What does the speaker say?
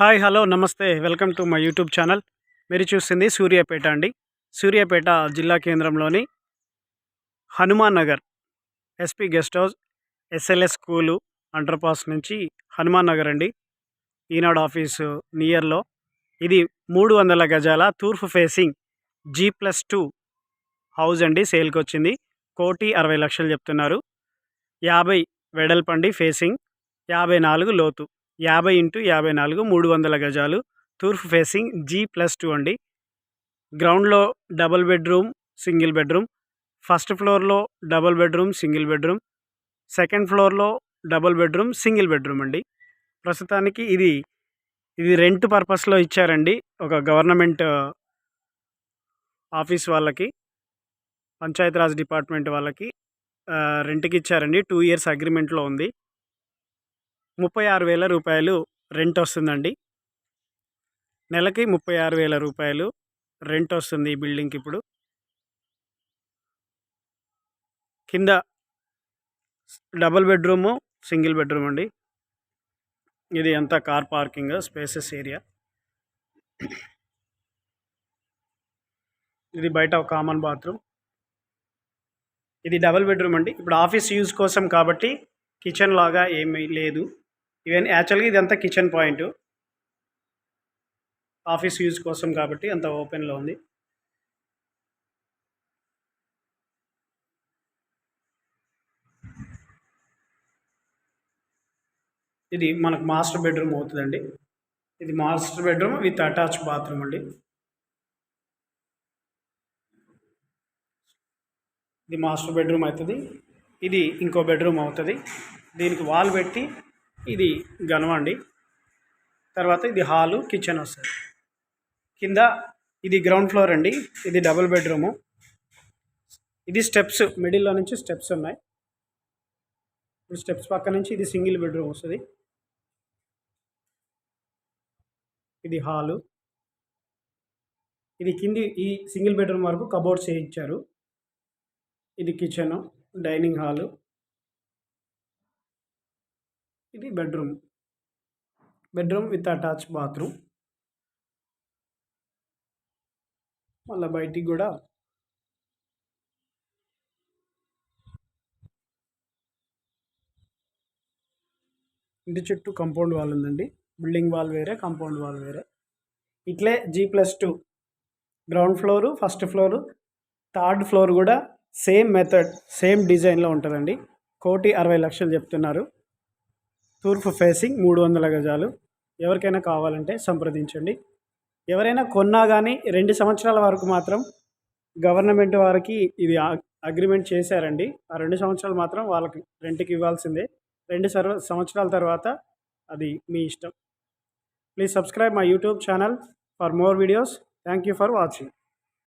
Hi hello నమస్తే. Welcome to my YouTube channel. మీరు చూసింది సూర్యాపేట అండి. సూర్యాపేట జిల్లా కేంద్రంలోని Hanuman Nagar SP guest house SLS school underpass నుంచి హనుమాన్ నగర్ అండి. ఈనాడు ఆఫీసు నియర్లో. ఇది మూడు వందల గజాల తూర్పు facing G plus two house అండి సేల్కి వచ్చింది కోటి అరవై లక్షలు చెప్తున్నారు. యాభై వెడల్పండి ఫేసింగ్ యాభై నాలుగు లోతు. యాభై ఇంటూ యాభై నాలుగు మూడు వందల గజాలు. తూర్పు ఫేసింగ్ జీ ప్లస్ టూ అండి. గ్రౌండ్లో double bedroom single bedroom. First ఫ్లోర్లో double bedroom single bedroom. Second ఫ్లోర్లో డబుల్ బెడ్రూమ్ సింగిల్ బెడ్రూమ్ అండి. ప్రస్తుతానికి ఇది ఇది రెంట్ పర్పస్లో ఇచ్చారండి. ఒక గవర్నమెంట్ ఆఫీస్ వాళ్ళకి పంచాయతీరాజ్ డిపార్ట్మెంట్ వాళ్ళకి రెంట్కి ఇచ్చారండి. టూ ఇయర్స్ అగ్రిమెంట్లో ఉంది. ముప్పై ఆరు వేల రూపాయలు రెంట్ వస్తుందండి. నెలకి ముప్పై ఆరు వేల రూపాయలు రెంట్ వస్తుంది ఈ బిల్డింగ్కి ఇప్పుడు. కింద డబుల్ బెడ్రూము సింగిల్ బెడ్రూమ్ అండి. ఇది అంతా కార్ పార్కింగ్ స్పేసెస్ ఏరియా. ఇది బయట ఒక కామన్ బాత్రూమ్. ఇది డబుల్ బెడ్రూమ్ అండి. ఇప్పుడు ఆఫీస్ యూజ్ కోసం కాబట్టి కిచెన్ లాగా ఏమీ లేదు. ఈవెన్ యాక్చువల్గా ఇదంతా కిచెన్ పాయింట్. ఆఫీస్ యూజ్ కోసం కాబట్టి అంత ఓపెన్లో ఉంది. ఇది మనకు మాస్టర్ బెడ్రూమ్ అవుతుందండి. ఇది master bedroom with attach bathroom అండి. ఇది మాస్టర్ బెడ్రూమ్ అవుతుంది. ఇది ఇంకో బెడ్రూమ్ అవుతుంది. దీనికి వాల్ పెట్టి ఇది గనం అండి. తర్వాత ఇది హాలు కిచెన్ వస్తుంది కింద ఇది గ్రౌండ్ ఫ్లోర్ అండి. ఇది డబుల్ బెడ్రూము ఇది స్టెప్స్ మిడిల్లో నుంచి స్టెప్స్ ఉన్నాయి. స్టెప్స్ పక్క నుంచి ఇది సింగిల్ బెడ్రూమ్ వస్తుంది. ఇది హాలు. ఇది కింది ఈ సింగిల్ బెడ్రూమ్ వరకు కబోర్డ్స్ వేయించారు. ఇది కిచెను డైనింగ్ హాలు ఇది bedroom. Bedroom with attach bathroom. మళ్ళీ బయటికి కూడా ఇంటి చుట్టూ కంపౌండ్ వాల్ ఉందండి. బిల్డింగ్ వాల్ వేరే కంపౌండ్ వాల్ వేరే. ఇట్లే G plus two. Ground floor first floor third floor కూడా సేమ్ మెథడ్ సేమ్ డిజైన్లో ఉంటుందండి. కోటి అరవై లక్షలు చెప్తున్నారు. తూర్పు ఫేసింగ్ మూడు వందల గజాలు. ఎవరికైనా కావాలంటే సంప్రదించండి. ఎవరైనా కొన్నా కానీ రెండు సంవత్సరాల వరకు మాత్రం గవర్నమెంట్ వారికి ఇది అగ్రిమెంట్ చేశారండి. ఆ రెండు సంవత్సరాలు మాత్రం వాళ్ళకి రెంట్కి ఇవ్వాల్సిందే. రెండు సర్వ సంవత్సరాల తర్వాత అది మీ ఇష్టం. Please subscribe my YouTube channel for more videos. Thank you for watching.